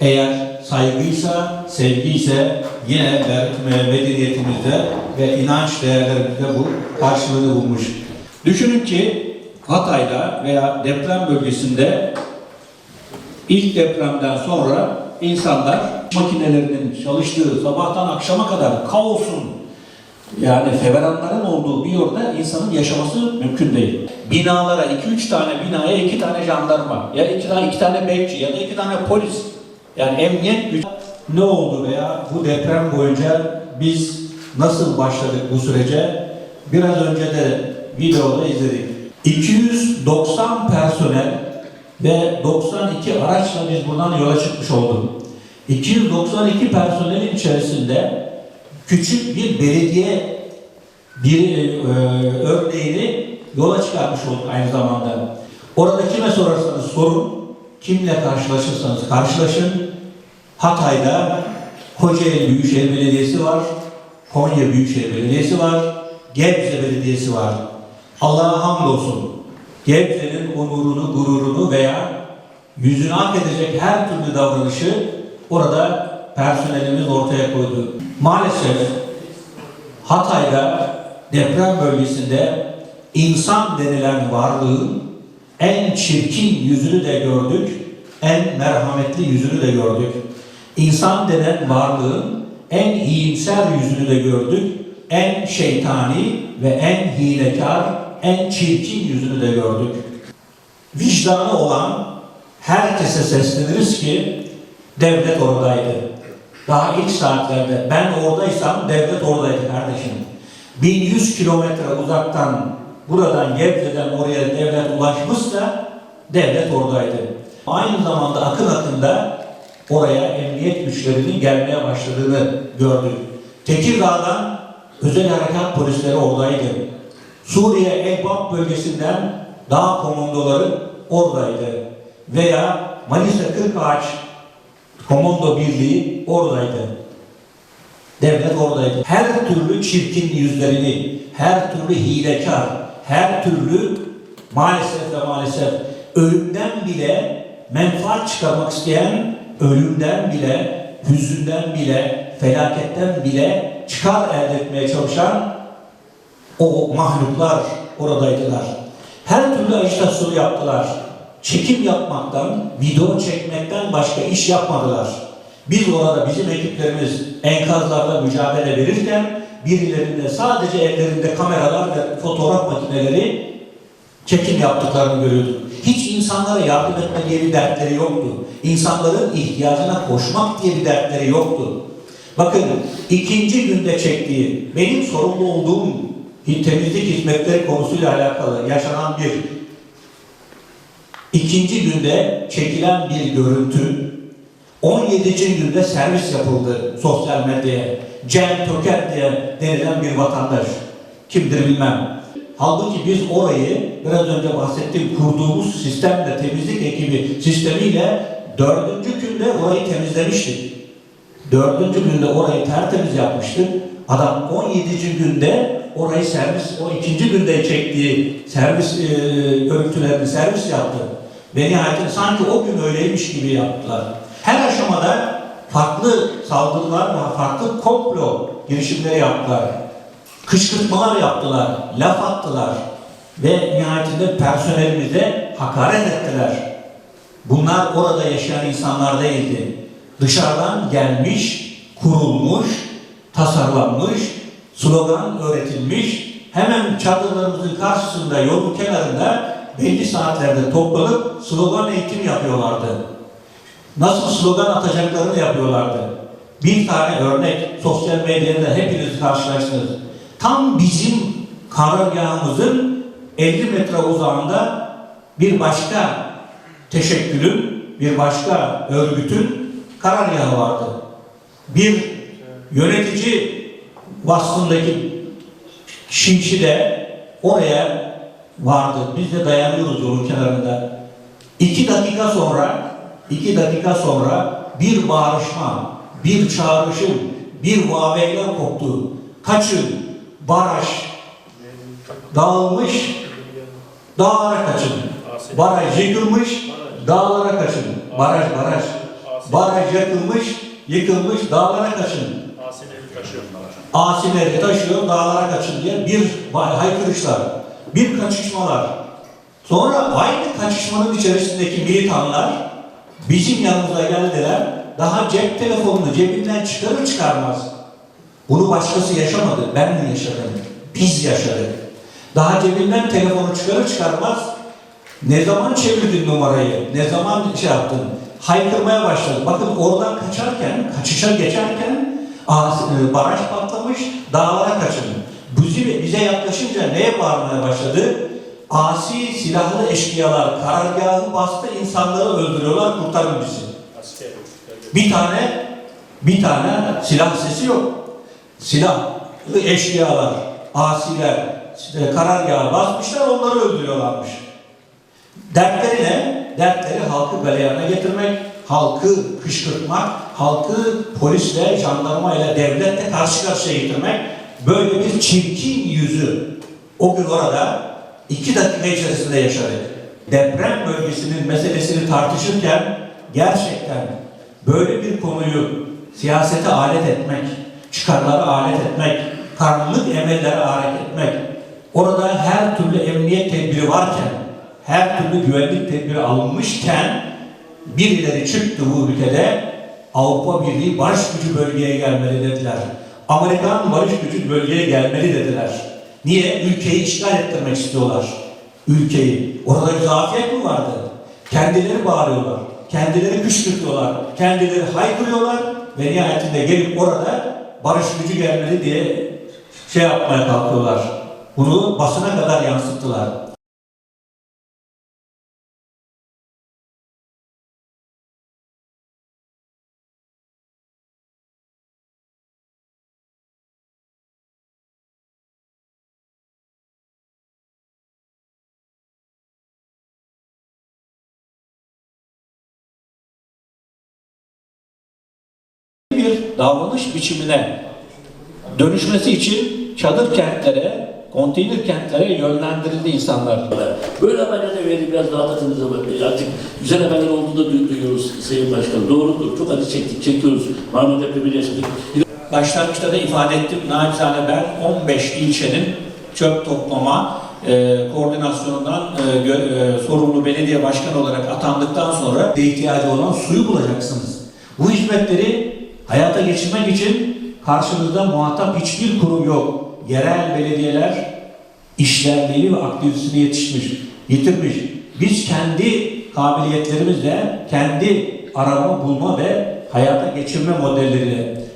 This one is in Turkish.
Eğer saygıysa, sevgiyse yine me- medeniyetimizde ve inanç değerlerimizde bu karşılığını bulmuş. Düşünün ki Hatay'da veya deprem bölgesinde ilk depremden sonra insanlar makinelerinin çalıştığı sabahtan akşama kadar kaosun yani feveranların olduğu bir yerde insanın yaşaması mümkün değil. Binalara iki üç tane binaya iki tane jandarma ya iki tane iki tane bekçi ya da iki tane polis yani emniyet ne oldu veya bu deprem boyunca biz nasıl başladık bu sürece biraz önce de videoda izledik. 290 personel ve 92 araçla biz buradan yola çıkmış olduk. 292 personelin içerisinde küçük bir belediye bir e, örneğini yola çıkarmış olduk aynı zamanda. Orada kime sorarsanız sorun, kimle karşılaşırsanız karşılaşın. Hatay'da Kocaeli Büyükşehir Belediyesi var, Konya Büyükşehir Belediyesi var, Gebze Belediyesi var. Allah'a hamdolsun. Gebze'nin onurunu, gururunu veya yüzünü hak edecek her türlü davranışı orada personelimiz ortaya koydu. Maalesef Hatay'da deprem bölgesinde insan denilen varlığın en çirkin yüzünü de gördük, en merhametli yüzünü de gördük. İnsan denen varlığın en iyimser yüzünü de gördük, en şeytani ve en hilekar, en çirkin yüzünü de gördük. Vicdanı olan herkese sesleniriz ki devlet oradaydı. Daha ilk saatlerde ben oradaysam devlet oradaydı kardeşim. 1100 kilometre uzaktan buradan Gebze'den oraya devlet ulaşmışsa devlet oradaydı. Aynı zamanda akın akında oraya emniyet güçlerinin gelmeye başladığını gördük. Tekirdağ'dan özel harekat polisleri oradaydı. Suriye Elbap bölgesinden dağ komandoları oradaydı. Veya Manisa Kırkağaç komando birliği oradaydı. Devlet oradaydı. Her türlü çirkin yüzlerini, her türlü hilekar, her türlü maalesef ve maalesef ölümden bile menfaat çıkarmak isteyen, ölümden bile, hüzünden bile, felaketten bile çıkar elde etmeye çalışan o mahluklar oradaydılar. Her türlü ajitasyonu yaptılar. Çekim yapmaktan, video çekmekten başka iş yapmadılar. Biz orada bizim ekiplerimiz enkazlarla mücadele verirken birilerinde sadece ellerinde kameralar ve fotoğraf makineleri çekim yaptıklarını görüyorduk. Hiç insanlara yardım etme diye bir dertleri yoktu. İnsanların ihtiyacına koşmak diye bir dertleri yoktu. Bakın ikinci günde çektiği, benim sorumlu olduğum temizlik hizmetleri konusuyla alakalı yaşanan bir ikinci günde çekilen bir görüntü 17. günde servis yapıldı sosyal medyaya. Cem Töker diye denilen bir vatandaş. Kimdir bilmem. Halbuki biz orayı biraz önce bahsettiğim kurduğumuz sistemle, temizlik ekibi sistemiyle dördüncü günde orayı temizlemiştik. Dördüncü günde orayı tertemiz yapmıştık. Adam 17. günde orayı servis, o ikinci günde çektiği servis e, görüntülerini servis yaptı. Ve nihayetinde sanki o gün öyleymiş gibi yaptılar. Her aşamada farklı saldırılar ve farklı komplo girişimleri yaptılar. Kışkırtmalar yaptılar, laf attılar ve nihayetinde personelimize hakaret ettiler. Bunlar orada yaşayan insanlar değildi. Dışarıdan gelmiş, kurulmuş, tasarlanmış, slogan öğretilmiş, hemen çadırlarımızın karşısında, yolun kenarında belli saatlerde toplanıp slogan eğitim yapıyorlardı. Nasıl slogan atacaklarını yapıyorlardı. Bir tane örnek sosyal medyada hepiniz karşılaştınız. Tam bizim karargahımızın 50 metre uzağında bir başka teşekkülün, bir başka örgütün karargahı vardı. Bir yönetici vasfındaki kişi de oraya vardı. Biz de dayanıyoruz yolun kenarında. İki dakika sonra, iki dakika sonra bir bağırışma, bir çağrışım, bir vaveyler koptu. Kaçın, baraj, dağılmış, dağlara kaçın. Baraj yıkılmış, dağlara kaçın. Baraj, baraj. Baraj yakılmış, yıkılmış, dağlara kaçın. Asileri taşıyor dağlara kaçın diye bir haykırışlar, bir kaçışmalar. Sonra aynı kaçışmanın içerisindeki militanlar bizim yanımıza geldiler. Daha cep telefonunu cebinden çıkarır çıkarmaz. Bunu başkası yaşamadı, ben mi yaşadım? Biz yaşadık. Daha cebinden telefonu çıkarır çıkarmaz ne zaman çevirdin numarayı, ne zaman şey yaptın, haykırmaya başladı. Bakın oradan kaçarken, kaçışa geçerken e, baraj patlamış, dağlara kaçın. Bizi, bize yaklaşınca neye bağırmaya başladı? Asi silahlı eşkıyalar karargahı bastı, insanları öldürüyorlar, kurtarın bizi. Bir tane bir tane silah sesi yok. Silahlı eşkıyalar, asiler, karargaha basmışlar, onları öldürüyorlarmış. Dertleri ne? Dertleri halkı galeyana getirmek, halkı kışkırtmak, halkı polisle, jandarmayla, devletle karşı karşıya getirmek. Böyle bir çirkin yüzü o gün orada iki dakika içerisinde yaşadık. Deprem bölgesinin meselesini tartışırken gerçekten böyle bir konuyu siyasete alet etmek, çıkarlara alet etmek, karanlık emellere alet etmek, orada her türlü emniyet tedbiri varken, her türlü güvenlik tedbiri alınmışken birileri çıktı bu ülkede Avrupa Birliği barış gücü bölgeye gelmeli dediler. Amerikan barış gücü bölgeye gelmeli dediler. Niye? Ülkeyi işgal ettirmek istiyorlar. Ülkeyi. Orada bir zafiyet mi vardı? Kendileri bağırıyorlar. Kendileri kışkırtıyorlar. Kendileri haykırıyorlar ve nihayetinde gelip orada barış gücü gelmeli diye şey yapmaya kalkıyorlar. Bunu basına kadar yansıttılar. Bir davranış biçimine dönüşmesi için çadır kentlere, konteyner kentlere yönlendirildi insanlar. Böyle haberler de verin biraz rahatlatınız ama artık güzel haberler olduğunu da duy- duyuyoruz Sayın Başkan. Doğrudur. Çok acı çektik, çekiyoruz. Marmara depremini yaşadık. Başlangıçta da ifade ettim. Nacizane ben 15 ilçenin çöp toplama e, koordinasyonundan e, gö- e, sorumlu belediye başkanı olarak atandıktan sonra ihtiyacı olan suyu bulacaksınız. Bu hizmetleri hayata geçirmek için karşınızda muhatap hiçbir kurum yok. Yerel belediyeler işlerliğini ve aktivitesini yetişmiş, yitirmiş. Biz kendi kabiliyetlerimizle, kendi arama, bulma ve hayata geçirme modelleriyle